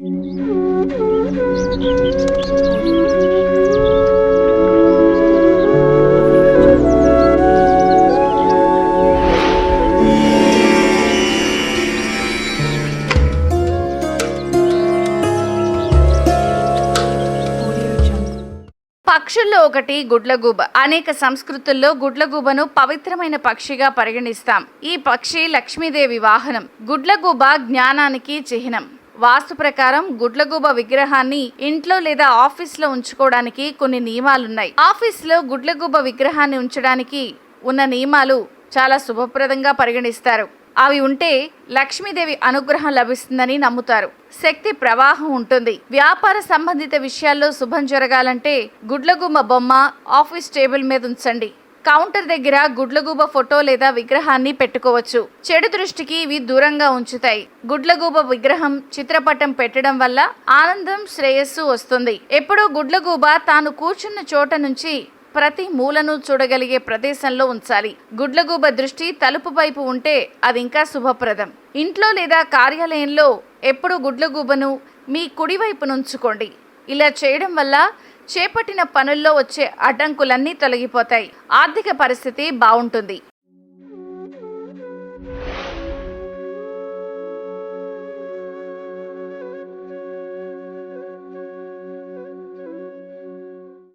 పక్షుల్లో ఒకటి గుడ్లగూబ. అనేక సంస్కృతుల్లో గుడ్లగూబను పవిత్రమైన పక్షిగా పరిగణిస్తాం. ఈ పక్షి లక్ష్మీదేవి వాహనం. గుడ్లగూబ జ్ఞానానికి చిహ్నం. వాస్తు ప్రకారం గుడ్లగూబ విగ్రహాన్ని ఇంట్లో లేదా ఆఫీస్లో ఉంచుకోవడానికి కొన్ని నియమాలున్నాయి. ఆఫీస్లో గుడ్లగూబ విగ్రహాన్ని ఉంచడానికి ఉన్న నియమాలు చాలా శుభప్రదంగా పరిగణిస్తారు. అవి ఉంటే లక్ష్మీదేవి అనుగ్రహం లభిస్తుందని నమ్ముతారు. శక్తి ప్రవాహం ఉంటుంది. వ్యాపార సంబంధిత విషయాల్లో శుభం జరగాలంటే గుడ్లగుమ్మ బొమ్మ ఆఫీస్ టేబుల్ మీద ఉంచండి. కౌంటర్ దగ్గర గుడ్లగూబ ఫోటో లేదా విగ్రహాన్ని పెట్టుకోవచ్చు. చెడు దృష్టికి ఇవి దూరంగా ఉంచుతాయి. గుడ్లగూబ విగ్రహం చిత్రపటం పెట్టడం వల్ల ఆనందం శ్రేయస్సు వస్తుంది. ఎప్పుడూ గుడ్లగూబ తాను కూర్చున్న చోట నుంచి ప్రతి మూలను చూడగలిగే ప్రదేశంలో ఉంచాలి. గుడ్లగూబ దృష్టి తలుపు వైపు ఉంటే అది ఇంకా శుభప్రదం. ఇంట్లో లేదా కార్యాలయంలో ఎప్పుడు గుడ్లగూబను మీ కుడివైపు నుంచుకోండి. ఇలా చేయడం వల్ల చేపట్టిన పనుల్లో వచ్చే అడ్డంకులన్నీ తొలగిపోతాయి. ఆర్థిక పరిస్థితి బాగుంటుంది